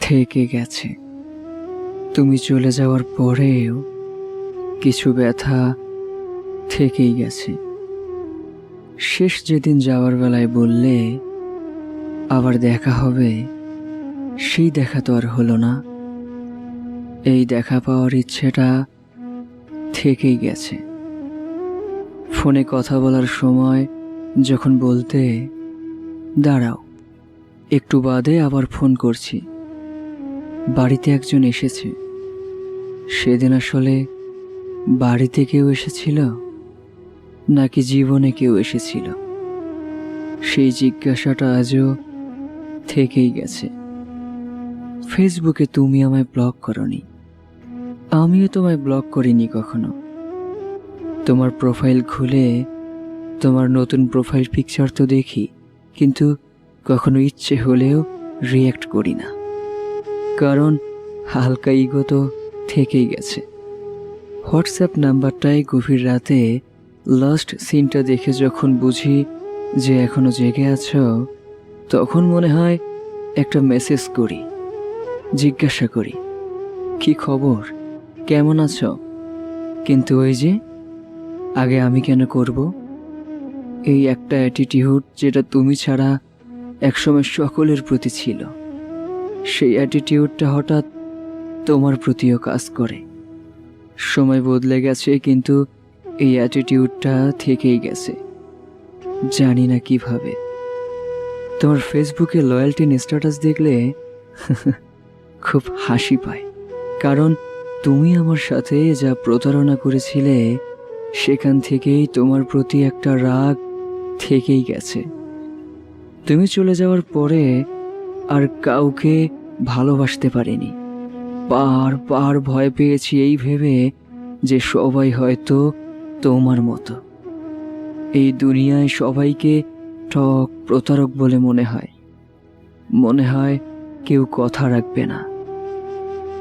থেকে গেছে। তুমি চলে যাওয়ার পরেও কিছু ব্যথা থেকেই গেছে। শেষ যেদিন যাওয়ার বেলায় বললে, আবার দেখা হবে? সেই দেখা তো আর হলো না। এই দেখা পাওয়ার ইচ্ছেটা থেকেই গেছে। ফোনে কথা বলার সময় যখন বলতে, দাঁড়াও, একটু বাদে আবার ফোন করছি। বাড়িতে একজন এসেছে। সেদিন আসলে বাড়িতে কেউ এসেছিল নাকি জীবনে কেউ এসেছিল? সেই জিজ্ঞাসাটা আজও থেকেই গেছে। ফেসবুকে তুমি আমায় ব্লক করনি। আমিও তোমায় ব্লক করিনি কখনো। তোমার প্রোফাইল খুলে তোমার নতুন প্রোফাইল পিকচার তো দেখি, কিন্তু কখনো ইচ্ছে হলেও রিয়্যাক্ট করি না। কারণ হালকা ইগো তো থেকেই গেছে। হোয়াটসঅ্যাপ নাম্বারটায় গভীর রাতে লাস্ট সিনটা দেখে যখন বুঝি যে এখনও জেগে আছো, তখন মনে হয় একটা মেসেজ করি, জিজ্ঞাসা করি, কি খবর? কেমন আছো? কিন্তু ওই যে, আগে আমি কেন করব? এই একটা অ্যাটিটিউড যেটা তুমি ছাড়া একসময় সকলের প্রতি ছিল। সেই অ্যাটিটিউডটা হঠাৎ তোমার প্রতিও কাজ করে। সময় বদলে গেছে, কিন্তু এই অ্যাটিটিউডটা থেকেই গেছে। জানি না কীভাবে। তোমার ফেসবুকে লয়্যালটি স্ট্যাটাস দেখলে খুব হাসি পায়। কারণ তুমি আমার সাথে যা প্রতারণা করেছিলে, সেখান থেকেই তোমার প্রতি একটা রাগ থেকেই গেছে। তুমি চলে যাওয়ার পরে আর কাউকে ভালোবাসতে পারিনি। বার বার ভয় পেয়েছি এই ভেবে যে সবাই হয়তো তোমার মতো। এই দুনিয়ায় সবাইকে ঠক প্রতারক বলে মনে হয়। মনে হয় কেউ কথা রাখবে না।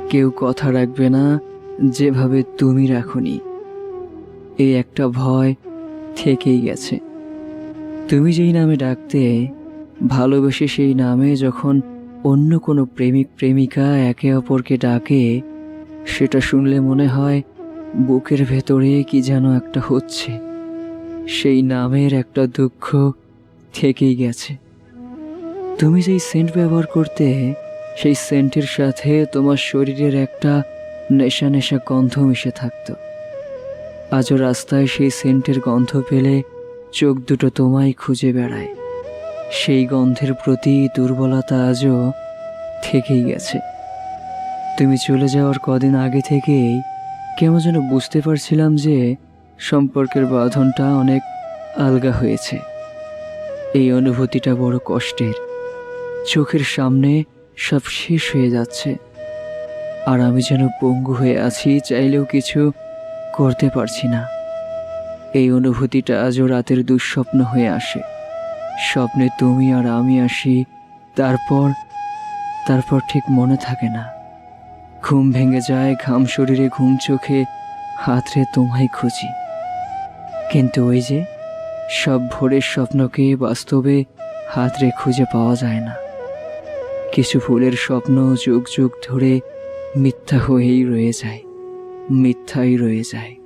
কেউ কথা রাখবে না যেভাবে তুমি রাখনি। এই একটা ভয় থেকেই গেছে। তুমি যেই নামে ডাকতে ভালোবেসে সেই নামে যখন অন্য কোনো প্রেমিক প্রেমিকা একে অপরকে ডাকে, সেটা শুনলে মনে হয় বুকের ভেতরে কি যেন একটা হচ্ছে। সেই নামের একটা দুঃখ থেকেই গেছে। তুমি যেই সেন্ট ব্যবহার করতে, সেই সেন্টের সাথে তোমার শরীরের একটা নেশা নেশা গন্ধ মিশে থাকত। আজও রাস্তায় সেই সেন্টের গন্ধ পেলে চোখ দুটো তোমায় খুঁজে বেড়ায়। সেই গন্ধের প্রতি দুর্বলতা আজও থেকেই গেছে। তুমি চলে যাওয়ার কদিন আগে থেকেই কেমন যেন বুঝতে পারছিলাম যে সম্পর্কের বাঁধনটা অনেক আলগা হয়েছে। এই অনুভূতিটা বড় কষ্টের। চোখের সামনে সব শেষ হয়ে যাচ্ছে। আর আমি যেন পঙ্গু হয়ে আছি, চাইলেও কিছু করতে পারছি না। এই অনুভূতিটা আজও রাতের দুঃস্বপ্ন হয়ে আসে। স্বপ্নে তুমি আর আমি আসি, তারপর তারপর ঠিক মনে থাকে না। ঘুম ভেঙে যায়, ঘাম শরীরে, ঘুম চোখে, হাতরে তোমায় খুঁজি। কিন্তু ওই যে, সব ভোরের স্বপ্নকে বাস্তবে হাতরে খুঁজে পাওয়া যায় না। কিছু ফুলের স্বপ্ন যুগ যুগ ধরে মিথ্যা হয়েই রয়ে যায়, মিথ্যাই রয়ে যায়।